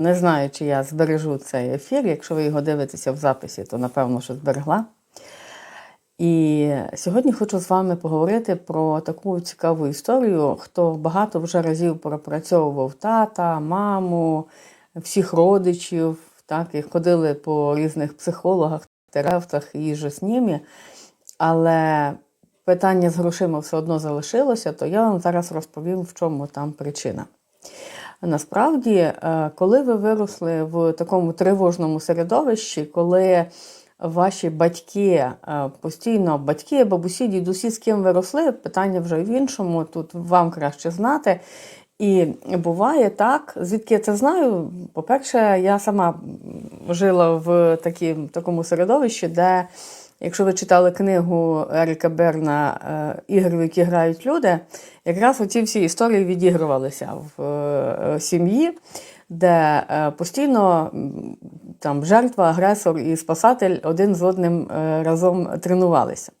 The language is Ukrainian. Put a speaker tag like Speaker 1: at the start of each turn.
Speaker 1: Не знаю, чи я збережу цей ефір. Якщо ви його дивитеся в записі, то напевно, що зберегла. І сьогодні хочу з вами поговорити про таку цікаву історію, хто багато вже разів пропрацьовував тата, маму, всіх родичів, так, і ходили по різних психологах, терапевтах і же з ними. Але питання з грошима все одно залишилося, то я вам зараз розповім, в чому там причина. Насправді, е, коли ви виросли в такому тривожному середовищі, коли ваші батьки е, постійно, батьки, бабусі, дідусі, з ким ви росли, питання вже в іншому, тут вам краще знати. І буває так, звідки я це знаю. По-перше, я сама жила в такі, такому середовищі, де, якщо ви читали книгу Еріка Берна е, Ігри, в які грають люди, якраз оці всі історії відігрувалися в е, сім'ї, де е, постійно там жертва, агресор і спасатель один з одним е, разом тренувалися.